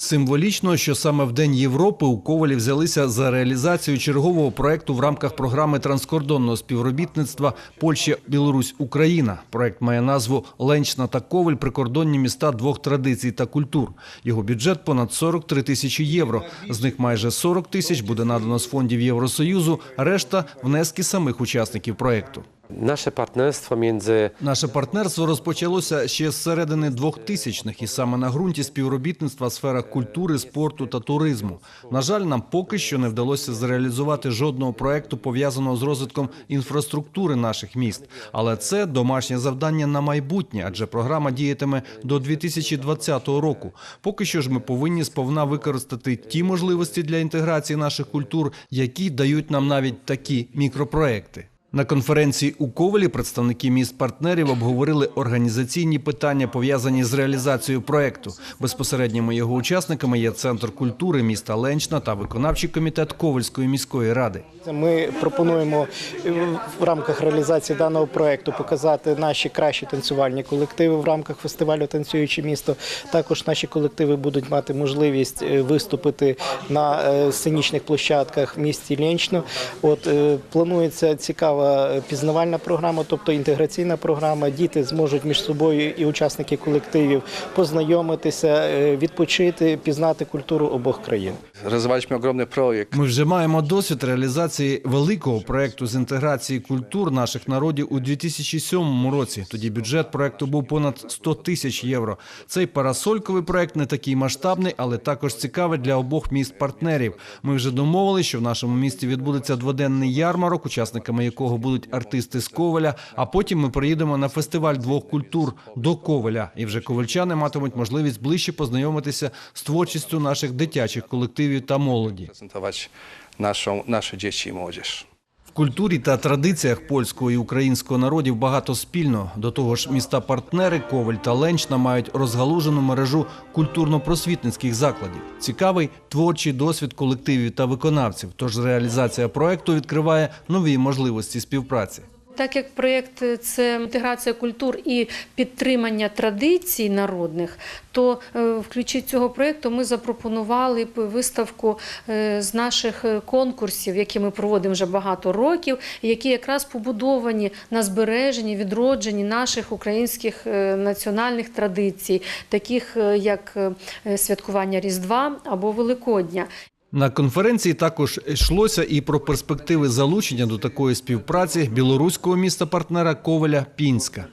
Символічно, що саме в День Європи у Ковалі взялися за реалізацію чергового проекту в рамках програми транскордонного співробітництва Польща, Білорусь, Україна. Проект має назву Ленчна та Коваль прикордонні міста двох традицій та культур. Його бюджет понад 43 тисячі євро. З них майже 40 тисяч буде надано з фондів Євросоюзу, решта внески самих учасників проекту. Nasze partnerstwo między Наше партнерство розпочалося ще з середини 2000-х і саме на ґрунті співробітництва в сферах культури, спорту та туризму. На жаль, нам поки що не вдалося зреалізувати жодного проекту пов'язаного з розвитком інфраструктури наших міст. Але це домашнє завдання на майбутнє, адже програма діятиме до 2020 року. Поки що ж ми повинні сповна використати ті можливості для інтеграції наших культур, які дають нам навіть такі мікропроекти. На конференції у Ковалі представники міст-партнерів обговорили організаційні питання, пов'язані з реалізацією проекту. Безпосередніми його учасниками є Центр культури міста Ленчна та виконавчий комітет Ковальської міської ради. Ми пропонуємо в рамках реалізації даного проекту показати наші кращі танцювальні колективи в рамках фестивалю Танцююче місто. Також наші колективи будуть мати можливість е, виступити на е, сценічних площадках в місті Ленчно. От е, планується цікава пізнавальна програма, тобто інтеграційна програма. Діти зможуть між собою і учасники колективів познайомитися, е, відпочити, пізнати культуру обох країн. Ogromny projekt. Ми вже маємо досвід реалізації великого проекту з інтеграції культур наших народів у 2007 році. Тоді бюджет проекту був понад 100 тисяч євро. Цей парасольковий проект не такий масштабний, але також цікавий для обох міст-партнерів. Ми вже домовились, що в нашому місті відбудеться дводенний ярмарок, учасниками якого будуть артисти з Коваля. А потім ми приїдемо на фестиваль двох культур до Коваля. І вже ковальчани матимуть можливість ближче познайомитися з творчістю наших дитячих колективів та молоді. Dzieci i młodzież. В культурі та традиціях польського і українського народів багато спільно. До того ж, міста-партнери Коваль та Ленчна мають розгалужену мережу культурно-просвітницьких закладів. Цікавий творчий досвід колективів та виконавців. Тож реалізація проекту відкриває нові можливості співпраці. Так як проєкт це інтеграція культур і підтримання традицій народних, то е, в ключі цього проєкту ми запропонували виставку е, з наших е, конкурсів, які ми проводимо вже багато років, які якраз побудовані на збереженні, відродженні наших українських національних традицій, таких як святкування Різдва або Великодня. На конференції також йшлося і про перспективи залучення до такої співпраці білоруського міста-партнера Коваля Пінська.